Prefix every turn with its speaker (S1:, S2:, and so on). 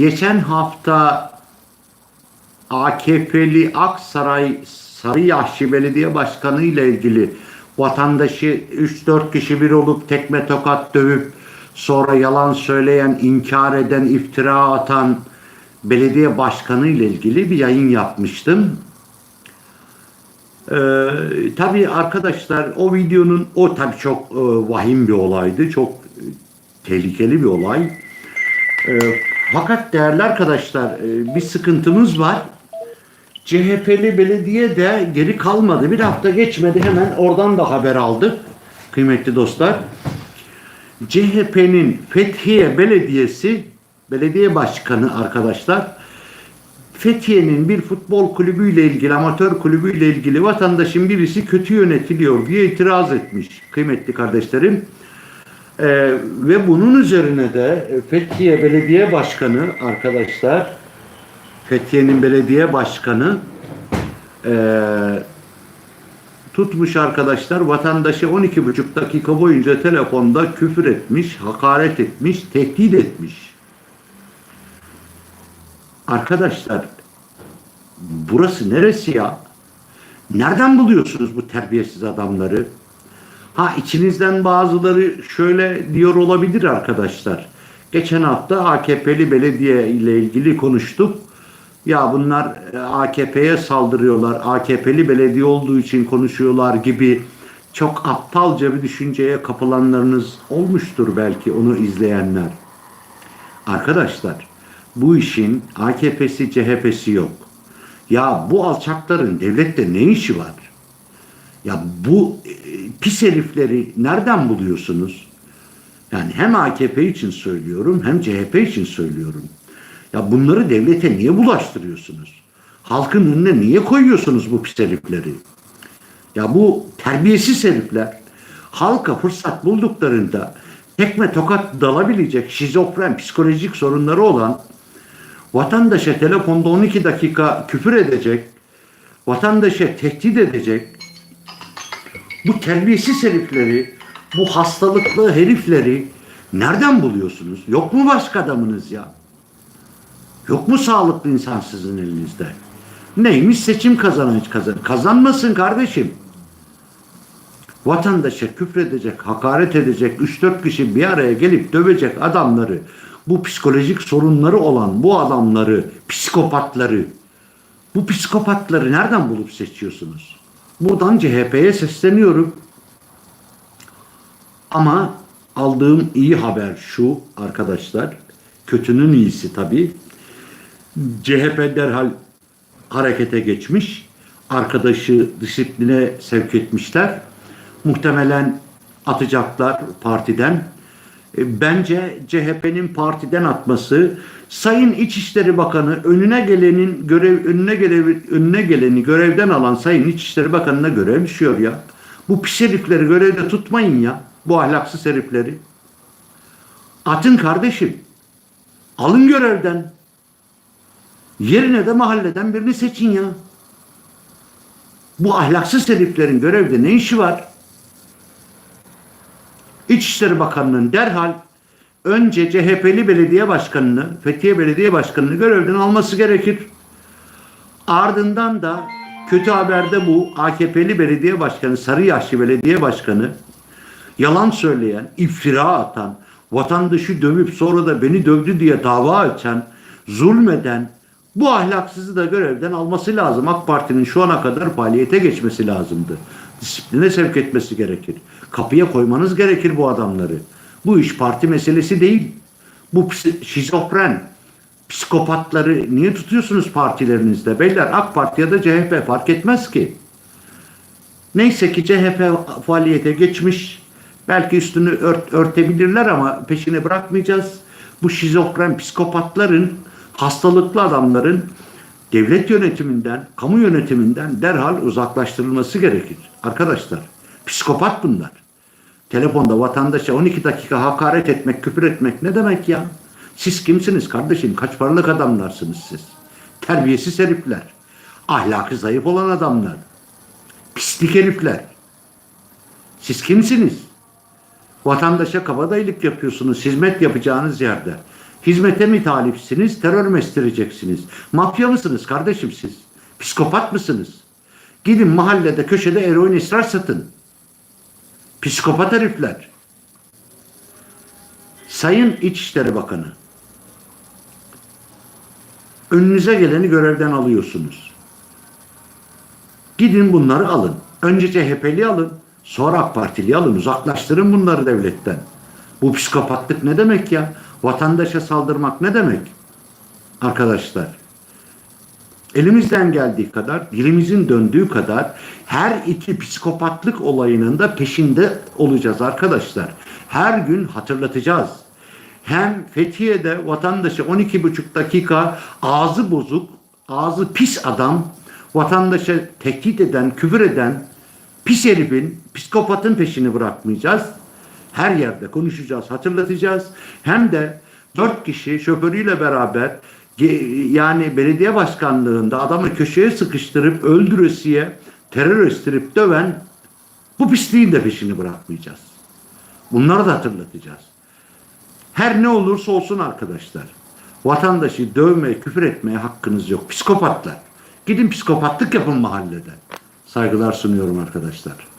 S1: geçen hafta AKP'li Aksaray Sarıyaşçı Belediye Başkanı ile ilgili vatandaşı 3-4 kişi bir olup tekme tokat dövüp sonra yalan söyleyen, inkar eden, iftira atan belediye başkanı ile ilgili bir yayın yapmıştım. Ee, tabii arkadaşlar o videonun o tabii çok e, vahim bir olaydı. Çok e, tehlikeli bir olay. Ee, fakat değerli arkadaşlar e, bir sıkıntımız var. CHP'li belediye de geri kalmadı. Bir hafta geçmedi hemen oradan da haber aldık. Kıymetli dostlar. CHP'nin Fethiye Belediyesi belediye başkanı arkadaşlar Fethiye'nin bir futbol kulübüyle ilgili, amatör kulübüyle ilgili vatandaşın birisi kötü yönetiliyor diye itiraz etmiş kıymetli kardeşlerim. Ee, ve bunun üzerine de Fethiye Belediye Başkanı arkadaşlar, Fethiye'nin belediye başkanı ee, tutmuş arkadaşlar vatandaşı 12,5 dakika boyunca telefonda küfür etmiş, hakaret etmiş, tehdit etmiş. Arkadaşlar burası neresi ya? Nereden buluyorsunuz bu terbiyesiz adamları? Ha içinizden bazıları şöyle diyor olabilir arkadaşlar. Geçen hafta AKP'li belediye ile ilgili konuştuk. Ya bunlar e, AKP'ye saldırıyorlar. AKP'li belediye olduğu için konuşuyorlar gibi çok aptalca bir düşünceye kapılanlarınız olmuştur belki onu izleyenler. Arkadaşlar bu işin AKP'si CHP'si yok. Ya bu alçakların devlette ne işi var? Ya bu pis herifleri nereden buluyorsunuz? Yani hem AKP için söylüyorum hem CHP için söylüyorum. Ya bunları devlete niye bulaştırıyorsunuz? Halkın önüne niye koyuyorsunuz bu pis herifleri? Ya bu terbiyesiz herifler halka fırsat bulduklarında tekme tokat dalabilecek şizofren psikolojik sorunları olan vatandaşa telefonda 12 dakika küfür edecek, vatandaşa tehdit edecek, bu terbiyesiz herifleri, bu hastalıklı herifleri nereden buluyorsunuz? Yok mu başka adamınız ya? Yok mu sağlıklı insan sizin elinizde? Neymiş seçim kazanıcı kazan. Kazanmasın kardeşim. Vatandaşa küfredecek, hakaret edecek 3-4 kişi bir araya gelip dövecek adamları, bu psikolojik sorunları olan bu adamları, psikopatları, bu psikopatları nereden bulup seçiyorsunuz? Buradan CHP'ye sesleniyorum. Ama aldığım iyi haber şu arkadaşlar. Kötünün iyisi tabii. CHP derhal harekete geçmiş. Arkadaşı disipline sevk etmişler. Muhtemelen atacaklar partiden. E, Bence CHP'nin partiden atması Sayın İçişleri Bakanı önüne gelenin görev önüne görev önüne geleni görevden alan Sayın İçişleri Bakanı'na görev düşüyor ya. Bu pis herifleri görevde tutmayın ya. Bu ahlaksız herifleri. Atın kardeşim. Alın görevden. Yerine de mahalleden birini seçin ya. Bu ahlaksız heriflerin görevde ne işi var? İçişleri Bakanlığı'nın derhal önce CHP'li belediye başkanını, Fethiye Belediye Başkanı'nı görevden alması gerekir. Ardından da kötü haberde bu AKP'li belediye başkanı, Sarıyaşlı belediye başkanı yalan söyleyen, iftira atan, vatandaşı dövüp sonra da beni dövdü diye dava açan, zulmeden bu ahlaksızı da görevden alması lazım. AK Parti'nin şu ana kadar faaliyete geçmesi lazımdı. Disipline sevk etmesi gerekir. Kapıya koymanız gerekir bu adamları. Bu iş parti meselesi değil. Bu şizofren psikopatları niye tutuyorsunuz partilerinizde? Beyler AK Parti ya da CHP fark etmez ki. Neyse ki CHP faaliyete geçmiş. Belki üstünü ört, örtebilirler ama peşini bırakmayacağız. Bu şizofren psikopatların, hastalıklı adamların devlet yönetiminden, kamu yönetiminden derhal uzaklaştırılması gerekir. Arkadaşlar, psikopat bunlar. Telefonda vatandaşa 12 dakika hakaret etmek, küfür etmek ne demek ya? Siz kimsiniz kardeşim? Kaç paralık adamlarsınız siz? Terbiyesiz herifler. Ahlakı zayıf olan adamlar. Pislik herifler. Siz kimsiniz? Vatandaşa kabadayılık yapıyorsunuz hizmet yapacağınız yerde. Hizmete mi talipsiniz, terör mü estireceksiniz? Mafya mısınız kardeşim siz? Psikopat mısınız? Gidin mahallede köşede eroin esrar satın. Psikopat herifler. Sayın İçişleri Bakanı, önünüze geleni görevden alıyorsunuz. Gidin bunları alın. Önce CHP'li alın, sonra AK Partili alın. Uzaklaştırın bunları devletten. Bu psikopatlık ne demek ya? Vatandaşa saldırmak ne demek? Arkadaşlar, elimizden geldiği kadar, dilimizin döndüğü kadar her iki psikopatlık olayının da peşinde olacağız arkadaşlar. Her gün hatırlatacağız. Hem Fethiye'de vatandaşı 12,5 dakika ağzı bozuk, ağzı pis adam, vatandaşa tehdit eden, küfür eden pis herifin, psikopatın peşini bırakmayacağız. Her yerde konuşacağız, hatırlatacağız. Hem de dört kişi şoförüyle beraber yani belediye başkanlığında adamı köşeye sıkıştırıp öldüresiye terör estirip döven bu pisliğin de peşini bırakmayacağız. Bunları da hatırlatacağız. Her ne olursa olsun arkadaşlar. Vatandaşı dövmeye, küfür etmeye hakkınız yok. Psikopatlar. Gidin psikopatlık yapın mahallede. Saygılar sunuyorum arkadaşlar.